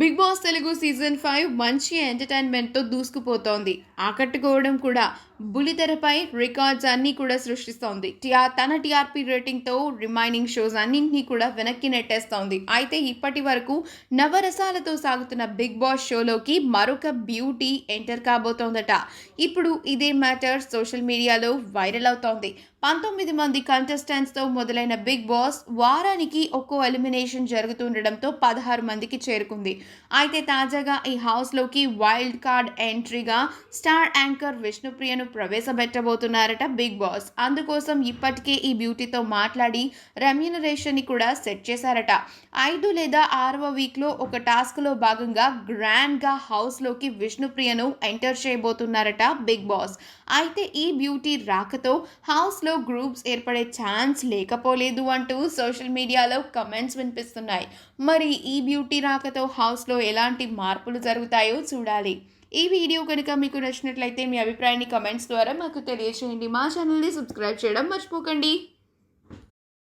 Big Boss Telugu season five మంచి ఎంటర్టైన్మెంట్తో దూసుకుపోతోంది. ఆకట్టుకోవడం కూడా బులితెరపై రికార్డ్స్ అన్నీ కూడా సృష్టిస్తోంది. టిఆర్ తన టీఆర్పీ రేటింగ్తో రిమైనింగ్ షోస్ అన్నింటినీ కూడా వెనక్కి నెట్టేస్తోంది. అయితే ఇప్పటి వరకు నవరసాలతో సాగుతున్న బిగ్ బాస్ షోలోకి మరొక బ్యూటీ ఎంటర్ కాబోతోందట. ఇప్పుడు ఇదే మ్యాటర్ సోషల్ మీడియాలో వైరల్ అవుతోంది. పంతొమ్మిది మంది కంటెస్టెంట్స్తో మొదలైన బిగ్ బాస్ వారానికి ఒక్కో ఎలిమినేషన్ జరుగుతుండడంతో పదహారు మందికి చేరుకుంది. అయితే తాజాగా ఈ హౌస్లోకి వైల్డ్ కార్డ్ ఎంట్రీగా స్టార్ యాంకర్ విష్ణుప్రియను ప్రవేశపెట్టబోతున్నారట బిగ్ బాస్. అందుకోసం ఇప్పటికే ఈ బ్యూటీతో మాట్లాడి రెమ్యూనరేషన్ని కూడా సెట్ చేశారట. ఐదు లేదా ఆరవ వీక్లో ఒక టాస్క్లో భాగంగా గ్రాండ్గా హౌస్లోకి విష్ణుప్రియను ఎంటర్ చేయబోతున్నారట బిగ్ బాస్. అయితే ఈ బ్యూటీ రాకతో హౌస్లో గ్రూప్స్ ఏర్పడే ఛాన్స్ లేకపోలేదు అంటూ సోషల్ మీడియాలో కమెంట్స్ వినిపిస్తున్నాయి. మరి ఈ బ్యూటీ రాకతో హౌస్లో ఎలాంటి మార్పులు జరుగుతాయో చూడాలి. ఈ వీడియో కనుక మీకు నచ్చినట్లయితే మీ అభిప్రాయాన్ని కమెంట్స్ ద్వారా మాకు తెలియజేయండి మా ఛానల్ని సబ్స్క్రైబ్ చేయడం మర్చిపోకండి.